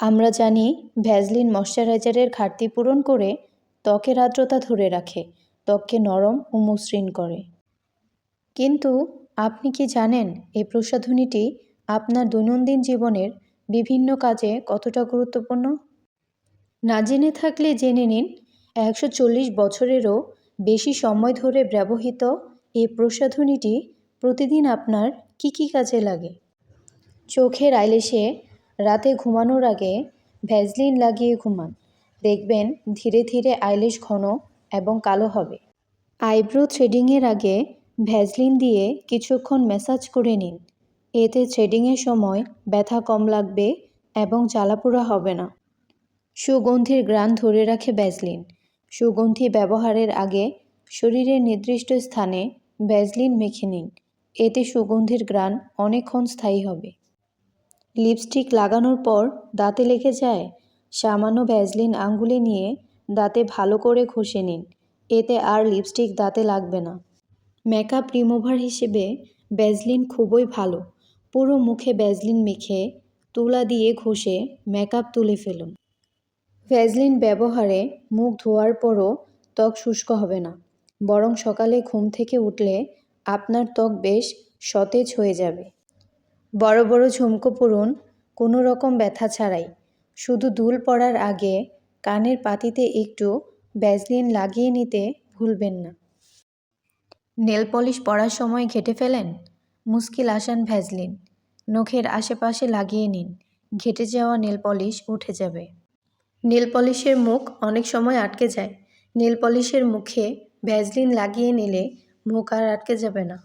আমরা জানি ভ্যাজলিন ময়শ্চারাইজারের ঘাটতি পূরণ করে ত্বকের আর্দ্রতা ধরে রাখে, ত্বককে নরম ও মসৃণ করে। কিন্তু আপনি কি জানেন এই প্রসাধনীটি আপনার দৈনন্দিন জীবনের বিভিন্ন কাজে কতটা গুরুত্বপূর্ণ? না জেনে থাকলে জেনে নিন, একশো চল্লিশ বছরেরও বেশি সময় ধরে ব্যবহৃত এই প্রসাধনীটি প্রতিদিন আপনার কী কী কাজে লাগে? চোখের আইলেশে রাতে ঘুমানোর আগে ভ্যাজলিন লাগিয়ে ঘুমান। দেখবেন ধীরে ধীরে আইলেশ ঘন এবং কালো হবে। আইব্রো থ্রেডিংয়ের আগে ভ্যাজলিন দিয়ে কিছুক্ষণ ম্যাসাজ করে নিন। এতে থ্রেডিংয়ের সময় ব্যথা কম লাগবে এবং জ্বালাপোড়া হবে না। সুগন্ধির গ্রান ধরে রাখে ভ্যাজলিন। সুগন্ধি ব্যবহারের আগে শরীরের নির্দিষ্ট স্থানে ভ্যাজলিন মেখে নিন। এতে সুগন্ধির গ্রান অনেকক্ষণ স্থায়ী হবে। লিপস্টিক লাগানোর পর দাঁতে লেগে যায়। সামান্য ভ্যাজলিন আঙ্গুলে নিয়ে দাঁতে ভালো করে ঘষে নিন। এতে আর লিপস্টিক দাঁতে লাগবে না। মেকআপ রিমুভার হিসেবে ভ্যাসলিন খুবই ভালো। পুরো মুখে ভ্যাসলিন মেখে তুলা দিয়ে ঘষে মেকআপ তুলে ফেলুন। ভ্যাজলিন ব্যবহারে মুখ ধোয়ার পরও ত্বক শুষ্ক হবে না। বরং সকালে ঘুম থেকে উঠলে আপনার ত্বক বেশ সতেজ হয়ে যাবে। বড় বড় ঝুমকো পরুন কোনো রকম ব্যথা ছাড়াই। শুধু দুল পড়ার আগে কানের পাতিতে একটু ভ্যাসলিন লাগিয়ে নিতে ভুলবেন না। নেল পলিশ পরার সময় ঘেটে ফেলেন? মুশকিল আসান ভ্যাজলিন নখের আশেপাশে লাগিয়ে নিন, ঘেটে যাওয়া নেল পলিশ উঠে যাবে। নেল পলিশের মুখ অনেক সময় আটকে যায়। নেল পলিশের মুখে ভ্যাজলিন লাগিয়ে নিলে মুখ আর আটকে যাবে না।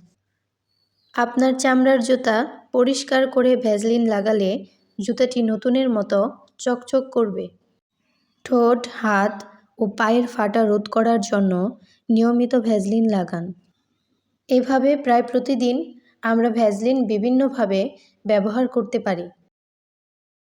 আপনার চামড়ার জুতা পরিষ্কার করে ভ্যাজলিন লাগালে জুতাটি নতুনের মতো চকচক করবে। ঠোঁট, হাত ও পায়ের ফাটা রোধ করার জন্য নিয়মিত ভ্যাজলিন লাগান। এভাবে প্রায় প্রতিদিন আমরা ভ্যাজলিন বিভিন্নভাবে ব্যবহার করতে পারি।